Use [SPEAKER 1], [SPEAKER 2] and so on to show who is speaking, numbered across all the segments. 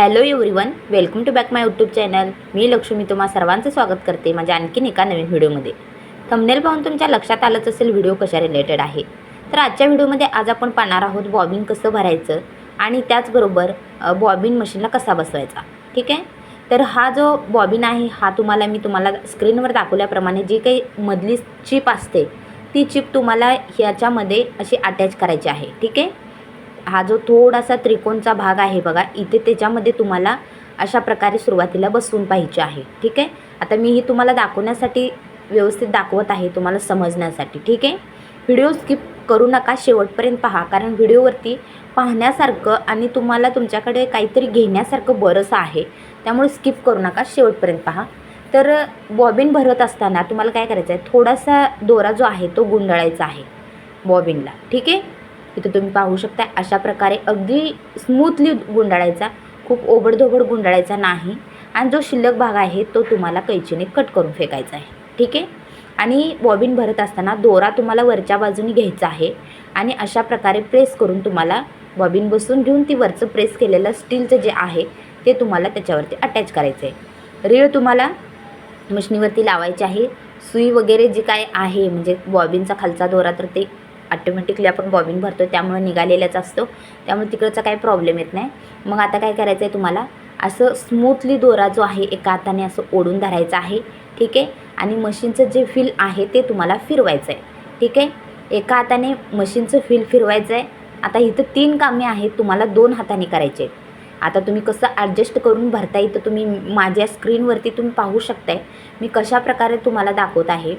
[SPEAKER 1] Hello everyone welcome to back my YouTube channel मी लक्ष्मी तुम्हा सर्वांचं स्वागत करते माझ्या आणखीन एका नवीन व्हिडिओमध्ये. थंबनेल पाहून तुमच्या लक्षात आलंच असेल व्हिडिओ कशा रिलेटेड आहे. तर आजच्या व्हिडिओमध्ये आज आपण पाहणार आहोत बॉबिन कसं भरायचं आणि त्याचबरोबर बॉबिन मशीनला कसा बसवायचा. ठीक आहे? तर हा जो बॉबिन आहे हा तुम्हाला मी तुम्हाला स्क्रीनवर दाखवल्याप्रमाणे जी काही मधली चिप असते ती चिप तुम्हाला ह्याच्यामध्ये अशी अटॅच करायची आहे. ठीक आहे? हा जो थोडासा त्रिकोणचा भाग आहे बघा इथे त्याच्यामध्ये तुम्हाला अशा प्रकारे सुरुवातीला बसवून पाहिजे आहे. ठीक आहे? आता मी ही तुम्हाला दाखवण्यासाठी व्यवस्थित दाखवत आहे तुम्हाला समजण्यासाठी. ठीक आहे? व्हिडिओ स्किप करू नका शेवटपर्यंत पहा कारण व्हिडिओवरती पाहण्यासारखं आणि तुम्हाला तुमच्याकडे काहीतरी घेण्यासारखं बरंच आहे. त्यामुळे स्किप करू नका शेवटपर्यंत पहा. तर बॉबिन भरत असताना तुम्हाला काय करायचं आहे थोडासा दोरा जो आहे तो गुंडाळायचा आहे बॉबिनला. ठीक आहे? इथं तुम्ही पाहू शकता अशा प्रकारे अगदी स्मूथली गुंडाळायचा खूप ओबडधोबड गुंडाळायचा नाही. आणि जो शिल्लक भाग आहे तो तुम्हाला कैचीने कट करून फेकायचा आहे. ठीक आहे? आणि बॉबिन भरत असताना दोरा तुम्हाला वरच्या बाजूने घ्यायचा आहे. आणि अशा प्रकारे प्रेस करून तुम्हाला बॉबिन बसून घेऊन ती वरचं प्रेस केलेलं स्टीलचं जे आहे ते तुम्हाला त्याच्यावरती अटॅच करायचं आहे. रीळ तुम्हाला मशनीवरती लावायची आहे. सुई वगैरे जी काय आहे म्हणजे बॉबिनचा खालचा दोरा तर ते ऑटोमॅटिकली आपण बॉबिन भरतो त्यामुळे निघालेलाच असतो. त्यामुळे तिकडचा काही प्रॉब्लेम येत नाही. मग आता काय करायचं आहे तुम्हाला? असं स्मूथली दोरा जो आहे एका हाताने असं ओढून धरायचा आहे ठीक आहे? आणि मशीनचं जे फील आहे ते तुम्हाला फिरवायचं आहे ठीक आहे? एका हाताने मशीनचं फील फिरवायचं आहे आता इथं तीन कामे आहेत तुम्हाला दोन हाताने करायचे आहेत. आता तुम्ही कसं ॲडजस्ट करून भरताय तर तुम्ही माझ्या स्क्रीनवरती तुम्ही पाहू शकताय. मी कशा प्रकारे तुम्हाला दाखवत आहे.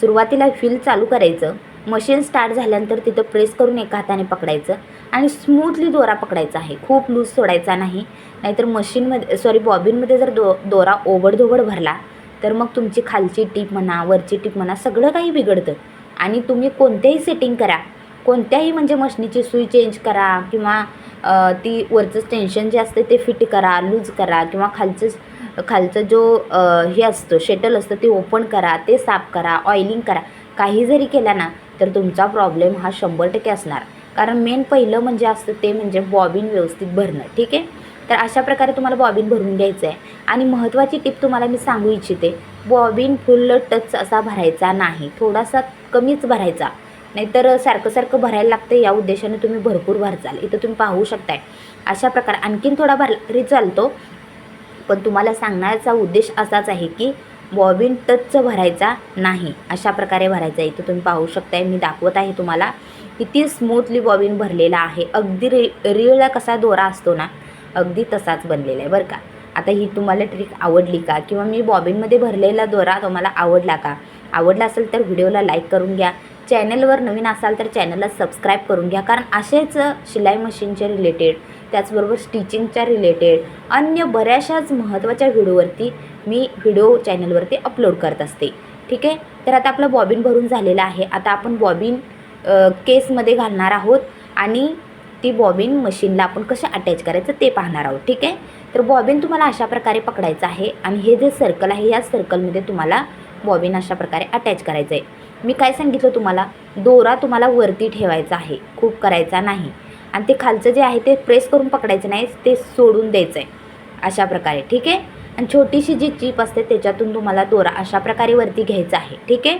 [SPEAKER 1] सुरुवातीला फील चालू करायचं. मशीन स्टार्ट झाल्यानंतर तिथं प्रेस करून एका हाताने पकडायचं आणि स्मूथली दोरा पकडायचा आहे. खूप लूज सोडायचा नाही. नाहीतर मशीनमध्ये सॉरी बॉबिनमध्ये जर दो दोरा ओबडधोबड भरला तर मग तुमची खालची टीप म्हणा वरची टीप म्हणा सगळं काही बिघडतं. आणि तुम्ही कोणत्याही सेटिंग करा. कोणत्याही म्हणजे मशनीची सुई चेंज करा किंवा ती वरचं टेन्शन जे असतं ते फिट करा लूज करा किंवा खालचं खालचं जो हे असतं शेटल असतं ते ओपन करा ते साफ करा ऑइलिंग करा. काही जरी केला ना तर तुमचा प्रॉब्लेम हा शंभर टक्के असणार. कारण मेन पहिलं म्हणजे असतं ते म्हणजे बॉबिन व्यवस्थित भरणं ठीक आहे? तर अशा प्रकारे तुम्हाला बॉबिन भरून घ्यायचं आहे आणि महत्त्वाची टिप तुम्हाला मी सांगू इच्छिते बॉबिन फुल टच असा भरायचा नाही. थोडासा कमीच भरायचा. नाहीतर सारखं सारखं भरायला लागतं या उद्देशाने तुम्ही भरपूर भरचाल. इथं तुम्ही पाहू शकताय. अशा प्रकारे आणखीन थोडा भरला तरी चालतो. पण तुम्हाला सांगण्याचा उद्देश असाच आहे की बॉबिन टचचं भरायचा नाही. अशा प्रकारे भरायचा आहे. इथं तुम्ही पाहू शकताय. मी दाखवत आहे तुम्हाला. किती स्मूथली बॉबिन भरलेला आहे. अगदी रि रिळला कसा दोरा असतो ना अगदी तसाच बनलेला आहे बरं का. आता ही तुम्हाला ट्रिक आवडली का? किंवा मी बॉबिनमध्ये भरलेला दोरा तुम्हाला आवडला का? आवडला असेल तर व्हिडिओला लाईक करून घ्या. चॅनलवर नवीन असाल तर चॅनलला सबस्क्राईब करून घ्या. कारण असेच शिलाई मशीनच्या रिलेटेड त्याचबरोबर स्टिचिंगच्या रिलेटेड अन्य बऱ्याचशाच महत्त्वाच्या व्हिडिओवरती मी व्हिडिओ चॅनलवरती अपलोड करत असते. ठीक आहे? तर आता आपलं बॉबिन भरून झालेलं आहे. आता आपण बॉबिन केसमध्ये घालणार आहोत आणि ती बॉबिन मशीनला आपण कसं अटॅच करायचं ते पाहणार आहोत. ठीक आहे? तर बॉबिन तुम्हाला अशा प्रकारे पकडायचं आहे आणि हे जे सर्कल आहे या सर्कलमध्ये तुम्हाला बॉबिन अशा प्रकारे अटॅच करायचं आहे मी काय सांगितलं तुम्हाला? दोरा तुम्हाला वरती ठेवायचा आहे. खूप करायचा नाही. आणि ते खालचं जे आहे ते प्रेस करून पकडायचं नाही ते सोडून द्यायचं आहे अशा प्रकारे ठीक आहे? आणि छोटीशी जी चीप असते त्याच्यातून तुम्हाला दोरा अशा प्रकारे वरती घ्यायचा आहे ठीक आहे?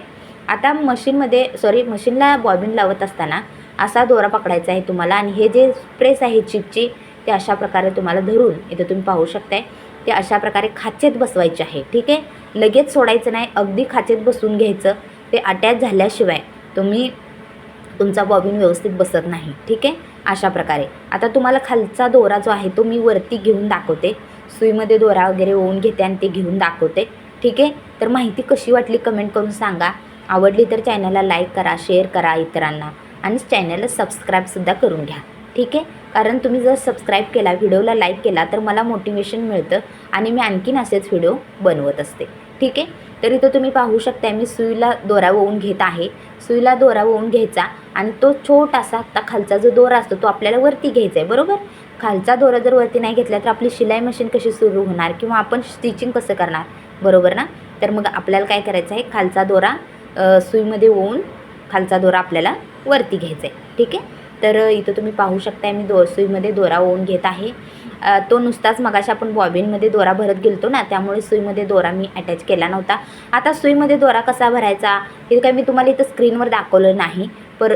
[SPEAKER 1] आता मशीनमध्ये सॉरी मशीनला बॉबिन लावत असताना असा दोरा पकडायचा आहे तुम्हाला आणि हे जे प्रेस आहे चिपची ते अशा प्रकारे तुम्हाला धरून इथं तुम्ही पाहू शकताय ते अशा प्रकारे खाचेत बसवायचे आहे ठीक आहे? लगेच सोडायचं नाही अगदी खाचेत बसून घ्यायचं. ते अटॅच झाल्याशिवाय तुम्ही तुमचा बॉबिन व्यवस्थित बसत नाही. ठीक आहे? अशा प्रकारे. आता तुम्हाला खालचा दोरा जो आहे तो मी वरती घेऊन दाखवते. सुईमध्ये दोरा वगैरे ओवून घेते आणि ते घेऊन दाखवते. ठीक आहे? तर माहिती कशी वाटली कमेंट करून सांगा. आवडली तर चॅनलला लाईक करा शेअर करा इतरांना. आणि चॅनलला सबस्क्राईबसुद्धा करून घ्या. ठीक आहे? कारण तुम्ही जर सबस्क्राईब केला व्हिडिओला लाईक केला तर मला मोटिवेशन मिळतं आणि मी आणखीन असेच व्हिडिओ बनवत असते. ठीक आहे? तर इथं तुम्ही पाहू शकता मी सुईला दोरा ओवून घेत आहे. सुईला दोरा ओवून घ्यायचा आणि तो छोटासा आता खालचा जो दोरा असतो तो आपल्याला वरती घ्यायचा आहे बरोबर? खालचा दोरा जर वरती नाही घेतला तर आपली शिलाई मशीन कशी सुरू होणार किंवा आपण स्टिचिंग कसं करणार? बरोबर ना? तर मग आपल्याला काय करायचं आहे खालचा दोरा सुईमध्ये ओवून खालचा दोरा आपल्याला वरती घ्यायचा आहे ठीक आहे? तर इथं तुम्ही पाहू शकताय मी दो सुईमध्ये दोरा ओवून घेत आहे. तो नुसताच मगाशी आपण बॉबिनमध्ये दोरा भरत गेलतो ना त्यामुळे सुईमध्ये दोरा मी अटॅच केला नव्हता. आता सुईमध्ये दोरा कसा भरायचा हे काय मी तुम्हाला इथं स्क्रीनवर दाखवलं नाही पर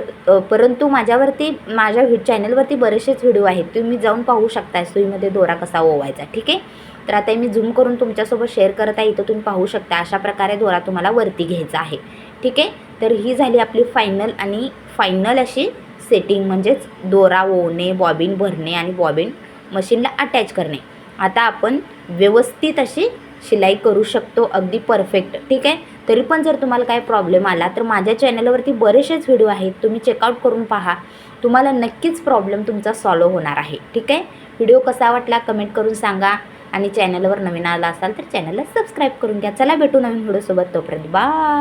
[SPEAKER 1] परंतु माझ्यावरती माझ्या व्हि चॅनलवरती बरेचसेच व्हिडिओ आहेत. तुम्ही जाऊन पाहू शकता सुईमध्ये दोरा कसा ओवायचा ठीक आहे? तर आता मी झूम करून तुमच्यासोबत शेअर करत आहे इथं तुम्ही पाहू शकता अशा प्रकारे दोरा तुम्हाला वरती घ्यायचा आहे ठीक आहे? तर ही झाली आपली फायनल आणि फायनल अशी सेटिंग म्हणजेच दोरा ओवणे बॉबिन भरणे आणि बॉबिन मशीनला अटॅच करणे. आता आपण व्यवस्थित अशी शिलाई करू शकतो अगदी परफेक्ट ठीक आहे? तरी पण जर तुम्हाला काय प्रॉब्लेम आला तर माझ्या चॅनलवरती बरेचसेच व्हिडिओ आहेत. तुम्ही चेकआउट करून पहा. तुम्हाला नक्कीच प्रॉब्लेम तुमचा सॉल्व होणार आहे. ठीक आहे? व्हिडिओ कसा वाटला कमेंट करून सांगा. आणि चॅनलवर नवीन आला असाल तर चॅनलला सबस्क्राईब करून घ्या. चला भेटू नवीन व्हिडिओसोबत तोपर्यंत बाय